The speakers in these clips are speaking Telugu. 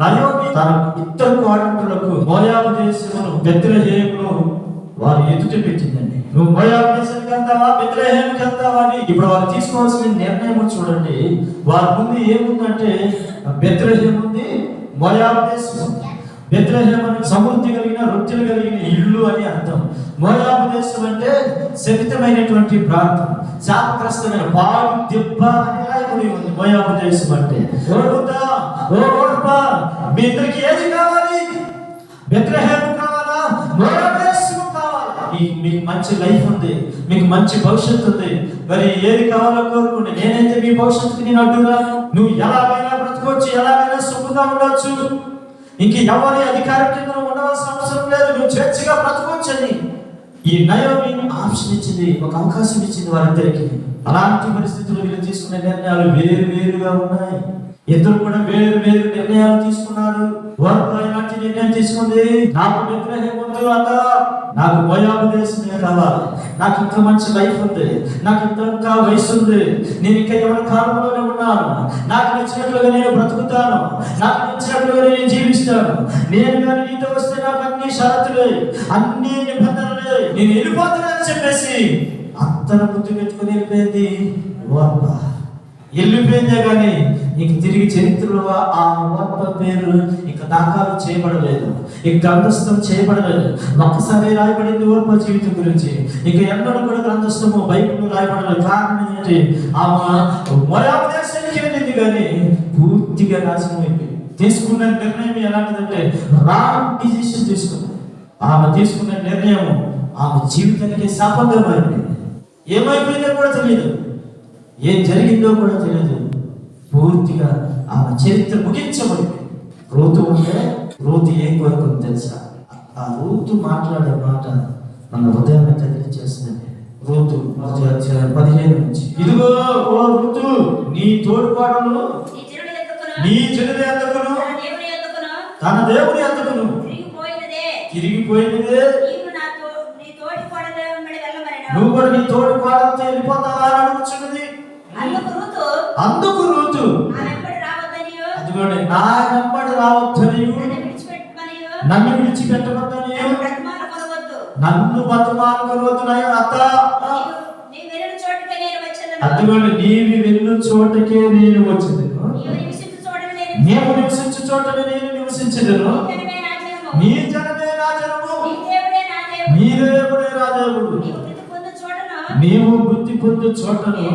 నయోమి తన ఇద్దరు కుమారులకు మోయాబు దేశమును బెత్లహేమును వారు ఎదుట పెట్టిందండి. నువ్వు మోయాబు దేశానికి వెళ్తావా బెత్లహేముకి వెళ్తావా అని ఇప్పుడు వారు తీసుకోవాల్సిన నిర్ణయం చూడండి. వారి ముందు ఏముందంటే బెత్లహేము ఉంది మోయాబు దేశం ఉంది. బెత్లహేమ్ అంటే సమృద్ధి కలిగిన వృత్తులు కలిగిన ఇల్లు అని అర్థం. మోయాబు దేశం అంటే శపితమైనటువంటి ప్రాంతం. శాపగ్రస్తమైన పాడు దెబ్బ అని మోయాబు దేశం అంటే మీ ఇద్దరికి ఏది కావాలి? బెత్లహేమ్ కావాలా? మోయాబు దేశం కావాలా మీకు మంచి లైఫ్ ఉంది మీకు మంచి భవిష్యత్తు ఉంది. మరి ఏది కావాలో కోరుకుంటే నేనైతే మీ భవిష్యత్తుకి నేను అడ్డురాను. నువ్వు ఎలాగైనా బ్రతకొచ్చు ఎలాగైనా సుఖంగా ఉండొచ్చు. ఇంక ఎవరి అధికార కింద ఉండవలసిన అవసరం లేదు. నువ్వు స్వేచ్ఛగా బ్రతకొచ్చని. ఈ నయోమి ఆప్షన్ ఇచ్చింది ఒక అవకాశం ఇచ్చింది వారందరికీ. అలాంటి పరిస్థితులు వీళ్ళు తీసుకునే నిర్ణయాలు వేరు వేరుగా ఉన్నాయి. ఇద్దరు కూడా వేరు వేరు నిర్ణయాలు తీసుకున్నారు. వారు ఎలాంటి నిర్ణయం తీసుకుంది. నాకు నిర్ణయం వద్దు నాకు మోయాబు దేశమే కావాలి నాకు ఇంత మంచి లైఫ్ ఉంది నాకు ఇంకా ఇంకా వయసు ఉంది. నేను ఇంకా ఎవరి కాలంలోనే ఉన్నాను? నాకు నచ్చినట్లుగా నేను బ్రతుకుతాను. నాకు నచ్చినట్లుగా నేను జీవిస్తాను. నేను కానీ నీతో వస్తే నాకు అన్ని షరతులే అన్ని నిబంధనలే. నేను వెళ్ళిపోతున్నాను చెప్పేసి అంతన బుద్ధి పెట్టుకుని వెళ్ళిపోయింది. ఓర్ప వెళ్ళిపోయిందే కానీ ఇక తిరిగి చరిత్రలో ఆ ఓర్ప పేరు ఇక దాఖలు చేయబడలేదు. ఇక గ్రంథస్థం చేయబడలేదు. ఒక్కసారి రాయబడింది ఓర్ప జీవితం గురించి. ఇక ఎన్నడూ కూడా గ్రంథస్థము బైబిల్ రాయబడలేదు. కారణం ఏంటి? ఆమె మొరాబు వెళ్ళింది కానీ పూర్తిగా నాశనం అయిపోయింది. తీసుకున్న నిర్ణయం ఎలాంటిదంటే రాంగ్ డిసిషన్ తీసుకుంది. ఆమె తీసుకున్న నిర్ణయం ఆమె జీవితానికి శాపంగా మారింది. ఏమైపోయిందో కూడా తెలియదు. ఏం జరిగిందో కూడా తెలియదు పూర్తిగా ఆమె చరిత్ర ముగించబడింది రోతు ఉంటే రోతు ఏం కోరుకుంది తెలుసా? ఆ రోతు మాట్లాడే మాట మన హృదయాన్ని కదిలించేస్తుంది రోతు పదిహేను నుంచి. ఇదిగో ఓ ఋతు నీ తోడుపాడలు నీ ఎత్తుకును, ఎందుకును తన దేవుని ఎత్తుకును, ఎందుకును తిరిగిపోయినదే. నువ్వు కూడా నీ తోడు పాడంతో వెళ్ళిపోతావా అని అడుగుచున్నది అందుకు రూతు, అందుకు రావద్దనియు, అదిగోండి నా వెంబడి రావద్దనియు. నన్ను విడిచిపెట్టమనియు, నన్ను బతుమాలకొనవద్దునయ్యా అత్త. అదిగోండి నీవి వెళ్ళు చోటకే నేను వచ్చింది నేను నివసించు చోటనే నేను నివసించదను నీ జనమే నా జనము. నీ దేవుడే నా దేవుడు. నీవు బుద్ధి పొందు చోటను.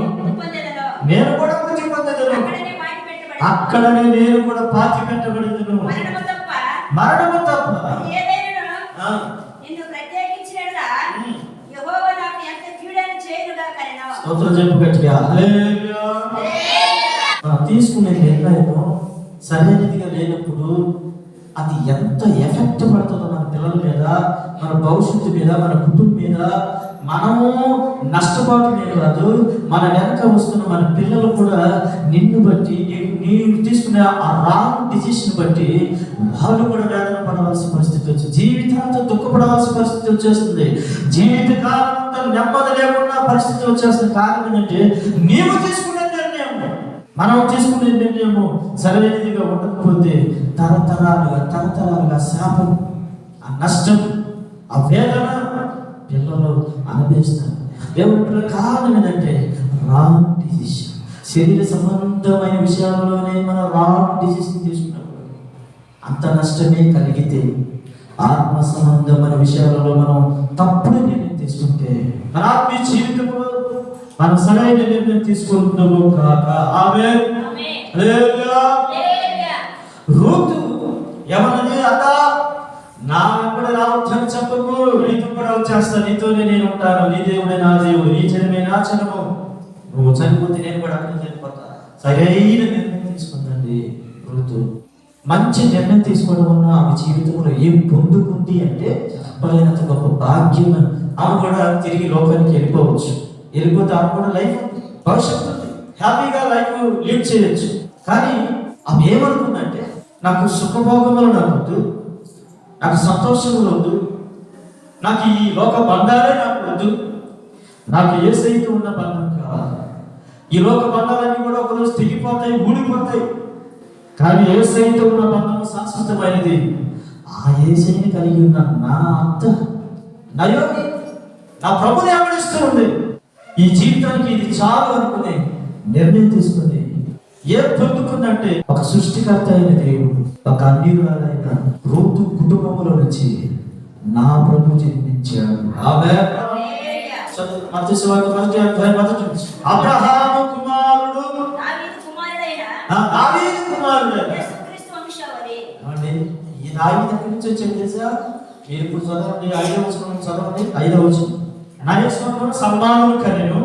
నేను కూడా బుద్ధి పొందదను. అక్కడనే నేను కూడా పాతి పెట్టబడదును. మరణము తప్ప. స్తోత్రం చెప్పు గట్టిగా తీసుకునే నిర్ణయం సరైనదిగా లేనప్పుడు అది ఎంత ఎఫెక్ట్ పడుతుందో మన పిల్లల మీద మన భవిష్యత్తు మీద మన కుటుంబం మీద మనము నష్టపోవటమే కాదు మన వెనక వస్తున్న మన పిల్లలు కూడా నిన్ను బట్టి నీవు తీసుకునే ఆ రాంగ్ డిసిషన్ బట్టి వాళ్ళు కూడా వేదన పడవలసిన పరిస్థితి వచ్చింది జీవితాంతం దుఃఖపడవలసిన పరిస్థితి వచ్చేస్తుంది. జీవితకాలంతో నెమ్మది లేకుండా పరిస్థితి వచ్చేస్తుంది. కారణం ఏంటంటే నీవు తీసుకునే నిర్ణయం మనం తీసుకునే నిర్ణయము సరైనదిగా ఉండకపోతే తరతరాలుగా తరతరాలుగా శాపం ఆ నష్టం ఆ వేదన పిల్లలు అనుభవిస్తారు దేవుడు కారణం ఏంటంటే రాంగ్ డిసిషన్ శరీర సంబంధమైన విషయాలలోనే మనం రాంగ్ డిసిషన్ తీసుకున్నప్పుడు అంత నష్టమే కలిగితే ఆత్మ సంబంధమైన విషయాలలో మనం తప్పుడు నిర్ణయం తీసుకుంటే మన ఆత్మీయ జీవితంలో మనం సరైన నిర్ణయం తీసుకుంటున్నాము కాక ఆమె. రూతు ఎవరది అత నీతో నీతోనే నేను ఉంటాను నీ దేవుడే నా దేవుడు. నీ జనమే నా జనము. నువ్వు చనిపోతే నేను కూడా అక్కడ చనిపోతా సరైన నిర్ణయం తీసుకుందండి ఋతు. మంచి నిర్ణయం తీసుకోవడం వల్ల ఆమె జీవితంలో ఏం పొందుకుంది అంటే చెప్పలేనంత గొప్ప భాగ్యం. ఆమె కూడా తిరిగి లోకానికి వెళ్ళిపోవచ్చు. వెళ్ళిపోతే ఆమె కూడా లైఫ్ భవిష్యత్తు ఉంది. హ్యాపీగా లైఫ్ లీడ్ చేయొచ్చు. కానీ ఆమె ఏమనుకుందంటే నాకు సుఖభోగములు నాకు వద్దు నాకు సంతోషములు వద్దు. నాకు ఈ లోక బంధాలే నాకు వద్దు. నాకు ఏ సైతం ఉన్న బంధం కావాలి. ఈ లోక బంధాలన్నీ కూడా ఒకరోజు తెగిపోతాయి ఊడిపోతాయి. కానీ ఏసైతో ఉన్న బంధం శాశ్వతమైనది. ఆ ఏసైని కలిగి ఉన్న నా అత్త నయోగి నా ప్రభుని ఆమడిస్తూ ఉంది. ఈ జీవితానికి ఇది చాలు అనుకుని నిర్ణయం తీసుకుని ఏం పొందుకుందంటే ఒక సృష్టికర్త అయిన దేవుడు ఒక అన్యురాలైన రూతు కుటుంబంలో నుంచి నా ప్రభు జన్మించాడు. ఆమె హల్లెలూయా. మధ్య మొదటి అధ్యాయం మొదటి నుంచి. అబ్రహాము కుమారుడు. దావీదు కుమారుడైన? ఆ దావీదు కుమారుడు. యేసుక్రీస్తు వంశావళి ఏమండి? ఈ దావీదు ఎక్కడి నుంచి వచ్చాడు తెలుసా? మీరు ఇప్పుడు చదవండి ఐదవ వచనం చదవండి ఐదవ వచనం. నయస్వంలో సల్మాను కనెను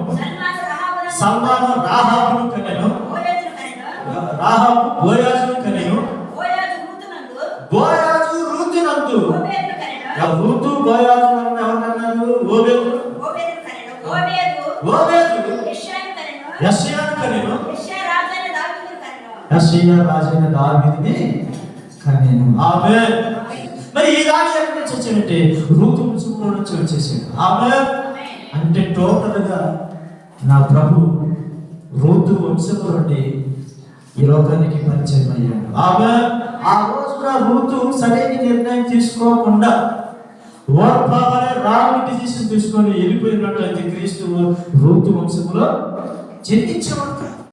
సల్మాను రాహాబును. రాహాబు బోయాజును కనెను రూతు బోయాజు ఎవరు కన్నారు ఓబేదు? యెషయాను కనెను. యెషయా రాజైన దావీదును కనెను. మరి ఈ దావి ఎక్కడి నుంచి రూతు ముసుగులో నుంచి ఆమేన్. అంటే టోటల్గా నా ప్రభు రూతు నుండి ఈ లోకానికి పరిచయం అయ్యాడు ఆమె ఆ రోజున రూతు సరైన నిర్ణయం తీసుకోకుండా ఓర్పాలనే రాంగ్ డిసిషన్ తీసుకొని వెళ్ళిపోయినట్లయితే క్రీస్తు రూతు వంశంలో జన్మించేవాడు